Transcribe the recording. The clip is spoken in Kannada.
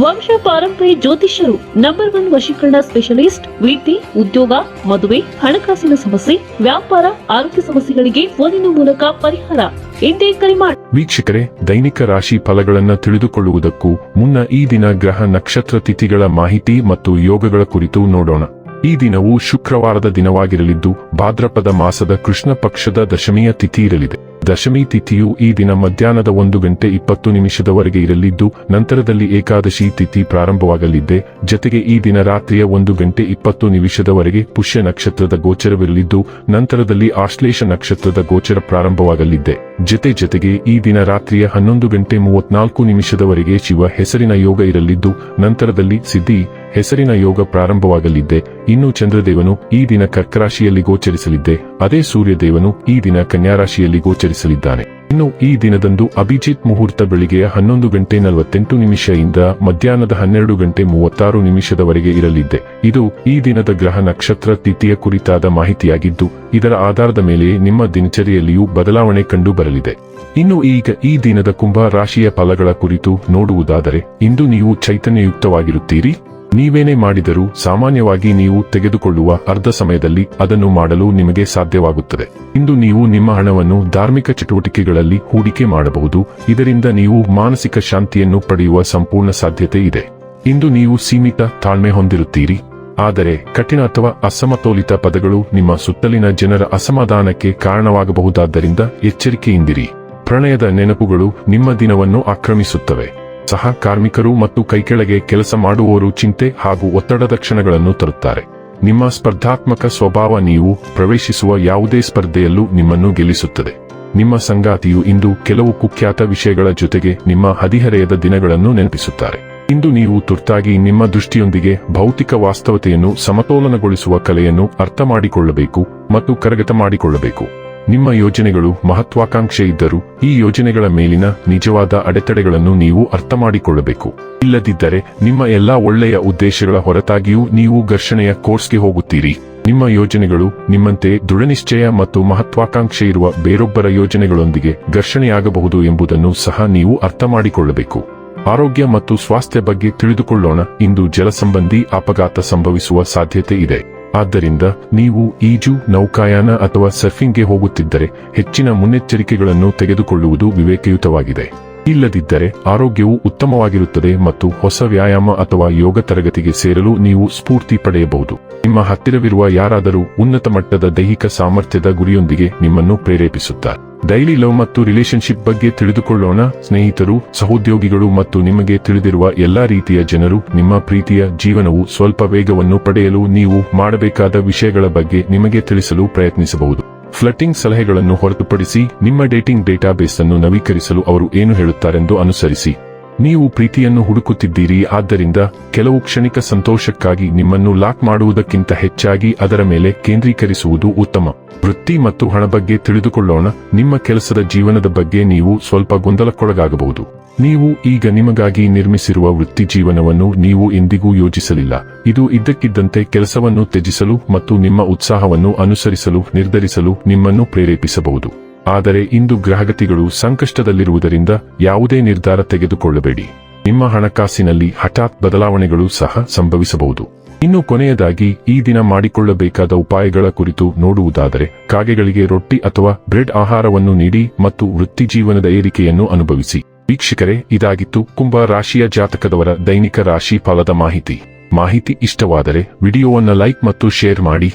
ವಂಶ ಪಾರಂಪರ್ಯ ಜ್ಯೋತಿಷ್ಯರು ನಂಬರ್ ಒನ್ ವಶೀಕರಣ ಸ್ಪೆಷಲಿಸ್ಟ್ ವೃತ್ತಿ ಉದ್ಯೋಗ, ಮದುವೆ, ಹಣಕಾಸಿನ ಸಮಸ್ಯೆ, ವ್ಯಾಪಾರ, ಆರೋಗ್ಯ ಸಮಸ್ಯೆಗಳಿಗೆ ಫೋನಿನ ಮೂಲಕ ಪರಿಹಾರ. ಎಂದೇ ಕರೆ ಮಾಡಿ ವೀಕ್ಷಕರೇ, ದೈನಿಕ ರಾಶಿ ಫಲಗಳನ್ನ ತಿಳಿದುಕೊಳ್ಳುವುದಕ್ಕೂ ಮುನ್ನ ಈ ದಿನ ಗ್ರಹ ನಕ್ಷತ್ರ ತಿಥಿಗಳ ಮಾಹಿತಿ ಮತ್ತು ಯೋಗಗಳ ಕುರಿತು ನೋಡೋಣ. ಈ ದಿನವು ಶುಕ್ರವಾರದ ದಿನವಾಗಿರಲಿದ್ದು, ಭಾದ್ರಪದ ಮಾಸದ ಕೃಷ್ಣ ಪಕ್ಷದ ದಶಮಿಯ ತಿಥಿ ಇರಲಿದೆ. ದಶಮಿ ತಿಥಿಯು ಈ ದಿನ ಮಧ್ಯಾಹ್ನದ ಒಂದು ಗಂಟೆ ಇಪ್ಪತ್ತು ನಿಮಿಷದವರೆಗೆ ಇರಲಿದ್ದು, ನಂತರದಲ್ಲಿ ಏಕಾದಶಿ ತಿಥಿ ಪ್ರಾರಂಭವಾಗಲಿದ್ದೆ ಜತೆಗೆ ಈ ದಿನ ರಾತ್ರಿಯ ಒಂದು ಗಂಟೆ ಇಪ್ಪತ್ತು ನಿಮಿಷದವರೆಗೆ ಪುಷ್ಯ ನಕ್ಷತ್ರದ ಗೋಚರವಿರಲಿದ್ದು, ನಂತರದಲ್ಲಿ ಆಶ್ಲೇಷ ನಕ್ಷತ್ರದ ಗೋಚರ ಪ್ರಾರಂಭವಾಗಲಿದ್ದೆ ಜತೆ ಜೊತೆಗೆ ಈ ದಿನ ರಾತ್ರಿಯ ಹನ್ನೊಂದು ಗಂಟೆ ಮೂವತ್ನಾಲ್ಕು ನಿಮಿಷದವರೆಗೆ ಶಿವ ಹೆಸರಿನ ಯೋಗ ಇರಲಿದ್ದು, ನಂತರದಲ್ಲಿ ಸಿದ್ಧಿ ಹೆಸರಿನ ಯೋಗ ಪ್ರಾರಂಭವಾಗಲಿದ್ದೆ ಇನ್ನು ಚಂದ್ರದೇವನು ಈ ದಿನ ಕರ್ಕರಾಶಿಯಲ್ಲಿ ಗೋಚರಿಸಲಿದ್ದೆ ಅದೇ ಸೂರ್ಯದೇವನು ಈ ದಿನ ಕನ್ಯಾರಾಶಿಯಲ್ಲಿ ಗೋಚರಿಸಲಿದ್ದಾನೆ ಇನ್ನು ಈ ದಿನದಂದು ಅಭಿಜಿತ್ ಮುಹೂರ್ತ ಬೆಳಿಗ್ಗೆಯ ಹನ್ನೊಂದು ಗಂಟೆ ನಲವತ್ತೆಂಟು ನಿಮಿಷದಿಂದ ಮಧ್ಯಾಹ್ನದ ಹನ್ನೆರಡು ಗಂಟೆ ಮೂವತ್ತಾರು ನಿಮಿಷದವರೆಗೆ ಇರಲಿದೆ ಇದು ಈ ದಿನದ ಗ್ರಹ ನಕ್ಷತ್ರ ತಿಥಿಯ ಕುರಿತಾದ ಮಾಹಿತಿಯಾಗಿದ್ದು, ಇದರ ಆಧಾರದ ಮೇಲೆ ನಿಮ್ಮ ದಿನಚರಿಯಲ್ಲಿಯೂ ಬದಲಾವಣೆ ಕಂಡು ಬರಲಿದೆ. ಇನ್ನು ಈಗ ಈ ದಿನದ ಕುಂಭ ರಾಶಿಯ ಫಲಗಳ ಕುರಿತು ನೋಡುವುದಾದರೆ, ಇಂದು ನೀವು ಚೈತನ್ಯಯುಕ್ತವಾಗಿರುತ್ತೀರಿ. ನೀವೇನೇ ಮಾಡಿದರೂ ಸಾಮಾನ್ಯವಾಗಿ ನೀವು ತೆಗೆದುಕೊಳ್ಳುವ ಅರ್ಧ ಸಮಯದಲ್ಲಿ ಅದನ್ನು ಮಾಡಲು ನಿಮಗೆ ಸಾಧ್ಯವಾಗುತ್ತದೆ. ಇಂದು ನೀವು ನಿಮ್ಮ ಹಣವನ್ನು ಧಾರ್ಮಿಕ ಚಟುವಟಿಕೆಗಳಲ್ಲಿ ಹೂಡಿಕೆ ಮಾಡಬಹುದು. ಇದರಿಂದ ನೀವು ಮಾನಸಿಕ ಶಾಂತಿಯನ್ನು ಪಡೆಯುವ ಸಂಪೂರ್ಣ ಸಾಧ್ಯತೆ ಇದೆ. ಇಂದು ನೀವು ಸೀಮಿತ ತಾಳ್ಮೆ ಹೊಂದಿರುತ್ತೀರಿ. ಆದರೆ ಕಠಿಣ ಅಥವಾ ಅಸಮತೋಲಿತ ಪದಗಳು ನಿಮ್ಮ ಸುತ್ತಲಿನ ಜನರ ಅಸಮಾಧಾನಕ್ಕೆ ಕಾರಣವಾಗಬಹುದಾದ್ದರಿಂದ ಎಚ್ಚರಿಕೆಯಿಂದಿರಿ. ಪ್ರಣಯದ ನೆನಪುಗಳು ನಿಮ್ಮ ದಿನವನ್ನು ಆಕ್ರಮಿಸುತ್ತವೆ. ಸಹ ಕಾರ್ಮಿಕರು ಮತ್ತು ಕೈಕೆಳಗೆ ಕೆಲಸ ಮಾಡುವವರು ಚಿಂತೆ ಹಾಗೂ ಒತ್ತಡದ ಕ್ಷಣಗಳನ್ನು ತರುತ್ತಾರೆ. ನಿಮ್ಮ ಸ್ಪರ್ಧಾತ್ಮಕ ಸ್ವಭಾವ ನೀವು ಪ್ರವೇಶಿಸುವ ಯಾವುದೇ ಸ್ಪರ್ಧೆಯಲ್ಲೂ ನಿಮ್ಮನ್ನು ಗೆಲ್ಲಿಸುತ್ತದೆ. ನಿಮ್ಮ ಸಂಗಾತಿಯು ಇಂದು ಕೆಲವು ಕುಖ್ಯಾತ ವಿಷಯಗಳ ಜೊತೆಗೆ ನಿಮ್ಮ ಹದಿಹರೆಯದ ದಿನಗಳನ್ನು ನೆನಪಿಸುತ್ತಾರೆ. ಇಂದು ನೀವು ತುರ್ತಾಗಿ ನಿಮ್ಮ ದೃಷ್ಟಿಯೊಂದಿಗೆ ಭೌತಿಕ ವಾಸ್ತವತೆಯನ್ನು ಸಮತೋಲನಗೊಳಿಸುವ ಕಲೆಯನ್ನು ಅರ್ಥ ಮಾಡಿಕೊಳ್ಳಬೇಕು ಮತ್ತು ಕರಗತ ಮಾಡಿಕೊಳ್ಳಬೇಕು. ನಿಮ್ಮ ಯೋಜನೆಗಳು ಮಹತ್ವಾಕಾಂಕ್ಷೆ ಇದ್ದರೂ ಈ ಯೋಜನೆಗಳ ಮೇಲಿನ ನಿಜವಾದ ಅಡೆತಡೆಗಳನ್ನು ನೀವು ಅರ್ಥ ಮಾಡಿಕೊಳ್ಳಬೇಕು ಇಲ್ಲದಿದ್ದರೆ ನಿಮ್ಮ ಎಲ್ಲಾ ಒಳ್ಳೆಯ ಉದ್ದೇಶಗಳ ಹೊರತಾಗಿಯೂ ನೀವು ಘರ್ಷಣೆಯ ಕೋರ್ಸ್ಗೆ ಹೋಗುತ್ತೀರಿ. ನಿಮ್ಮ ಯೋಜನೆಗಳು ನಿಮ್ಮಂತೆ ದೃಢನಿಶ್ಚಯ ಮತ್ತು ಮಹತ್ವಾಕಾಂಕ್ಷೆ ಇರುವ ಬೇರೊಬ್ಬರ ಯೋಜನೆಗಳೊಂದಿಗೆ ಘರ್ಷಣೆಯಾಗಬಹುದು ಎಂಬುದನ್ನು ಸಹ ನೀವು ಅರ್ಥ ಮಾಡಿಕೊಳ್ಳಬೇಕು ಆರೋಗ್ಯ ಮತ್ತು ಸ್ವಾಸ್ಥ್ಯ ಬಗ್ಗೆ ತಿಳಿದುಕೊಳ್ಳೋಣ. ಇಂದು ಜಲಸಂಬಂಧಿ ಅಪಘಾತ ಸಂಭವಿಸುವ ಸಾಧ್ಯತೆ ಇದೆ. ಆದ್ದರಿಂದ ನೀವು ಈಜು, ನೌಕಾಯಾನ ಅಥವಾ ಸರ್ಫಿಂಗ್ಗೆ ಹೋಗುತ್ತಿದ್ದರೆ ಹೆಚ್ಚಿನ ಮುನ್ನೆಚ್ಚರಿಕೆಗಳನ್ನು ತೆಗೆದುಕೊಳ್ಳುವುದು ವಿವೇಕಯುತವಾಗಿದೆ. ಇಲ್ಲದಿದ್ದರೆ ಆರೋಗ್ಯವು ಉತ್ತಮವಾಗಿರುತ್ತದೆ ಮತ್ತು ಹೊಸ ವ್ಯಾಯಾಮ ಅಥವಾ ಯೋಗ ತರಗತಿಗೆ ಸೇರಲು ನೀವು ಸ್ಫೂರ್ತಿ ಪಡೆಯಬಹುದು. ನಿಮ್ಮ ಹತ್ತಿರವಿರುವ ಯಾರಾದರೂ ಉನ್ನತ ಮಟ್ಟದ ದೈಹಿಕ ಸಾಮರ್ಥ್ಯದ ಗುರಿಯೊಂದಿಗೆ ನಿಮ್ಮನ್ನು ಪ್ರೇರೇಪಿಸುತ್ತಾರೆ. ಡೈಲಿ ಲವ್ ಮತ್ತು ರಿಲೇಶನ್ಶಿಪ್ ಬಗ್ಗೆ ತಿಳಿದುಕೊಳ್ಳೋಣ. ಸ್ನೇಹಿತರು, ಸಹೋದ್ಯೋಗಿಗಳು ಮತ್ತು ನಿಮಗೆ ತಿಳಿದಿರುವ ಎಲ್ಲಾ ರೀತಿಯ ಜನರು, ನಿಮ್ಮ ಪ್ರೀತಿಯ ಜೀವನವು ಸ್ವಲ್ಪ ವೇಗವನ್ನು ಪಡೆಯಲು ನೀವು ಮಾಡಬೇಕಾದ ವಿಷಯಗಳ ಬಗ್ಗೆ ನಿಮಗೆ ತಿಳಿಸಲು ಪ್ರಯತ್ನಿಸಬಹುದು. ಫ್ಲಟಿಂಗ್ ಸಲಹೆಗಳನ್ನು ಹೊರತುಪಡಿಸಿ ನಿಮ್ಮ ಡೇಟಿಂಗ್ ಡೇಟಾಬೇಸ್ ಅನ್ನು ನವೀಕರಿಸಲು ಅವರು ಏನು ಹೇಳುತ್ತಾರೆಂದು ಅನುಸರಿಸಿ. ನೀವು ಪ್ರೀತಿಯನ್ನು ಹುಡುಕುತ್ತಿದ್ದೀರಿ, ಆದ್ದರಿಂದ ಕೆಲವು ಕ್ಷಣಿಕ ಸಂತೋಷಕ್ಕಾಗಿ ನಿಮ್ಮನ್ನು ಲಾಕ್ ಮಾಡುವುದಕ್ಕಿಂತ ಹೆಚ್ಚಾಗಿ ಅದರ ಮೇಲೆ ಕೇಂದ್ರೀಕರಿಸುವುದು ಉತ್ತಮ. ವೃತ್ತಿ ಮತ್ತು ಹಣ ಬಗ್ಗೆ ತಿಳಿದುಕೊಳ್ಳೋಣ, ನಿಮ್ಮ ಕೆಲಸದ ಜೀವನದ ಬಗ್ಗೆ ನೀವು ಸ್ವಲ್ಪ ಗೊಂದಲಕ್ಕೊಳಗಾಗಬಹುದು. ನೀವು ಈಗ ನಿಮಗಾಗಿ ನಿರ್ಮಿಸಿರುವ ವೃತ್ತಿ ಜೀವನವನ್ನು ನೀವು ಎಂದಿಗೂ ಯೋಜಿಸಲಿಲ್ಲ. ಇದು ಇದ್ದಕ್ಕಿದ್ದಂತೆ ಕೆಲಸವನ್ನು ತ್ಯಜಿಸಲು ಮತ್ತು ನಿಮ್ಮ ಉತ್ಸಾಹವನ್ನು ಅನುಸರಿಸಲು, ನಿರ್ಧರಿಸಲು ನಿಮ್ಮನ್ನು ಪ್ರೇರೇಪಿಸಬಹುದು. ಆದರೆ ಇಂದು ಗ್ರಹಗತಿಗಳು ಸಂಕಷ್ಟದಲ್ಲಿರುವುದರಿಂದ ಯಾವುದೇ ನಿರ್ಧಾರ ತೆಗೆದುಕೊಳ್ಳಬೇಡಿ. ನಿಮ್ಮ ಹಣಕಾಸಿನಲ್ಲಿ ಹಠಾತ್ ಬದಲಾವಣೆಗಳು ಸಹ ಸಂಭವಿಸಬಹುದು. ಇನ್ನು ಕೊನೆಯದಾಗಿ, ಈ ದಿನ ಮಾಡಿಕೊಳ್ಳಬೇಕಾದ ಉಪಾಯಗಳ ಕುರಿತು ನೋಡುವುದಾದರೆ, ಕಾಗೆಗಳಿಗೆ ರೊಟ್ಟಿ ಅಥವಾ ಬ್ರೆಡ್ ಆಹಾರವನ್ನು ನೀಡಿ ಮತ್ತು ವೃತ್ತಿ ಜೀವನದ ಏರಿಕೆಯನ್ನು ಅನುಭವಿಸಿ. ವೀಕ್ಷಕರೇ, ಇದಾಗಿತ್ತು ಕುಂಭ ರಾಶಿಯ ಜಾತಕದವರ ದೈನಿಕ ರಾಶಿ ಫಲದ ಮಾಹಿತಿ. ಮಾಹಿತಿ ಇಷ್ಟವಾದರೆ, ವಿಡಿಯೋವನ್ನು ಲೈಕ್ ಮತ್ತು ಶೇರ್ ಮಾಡಿ.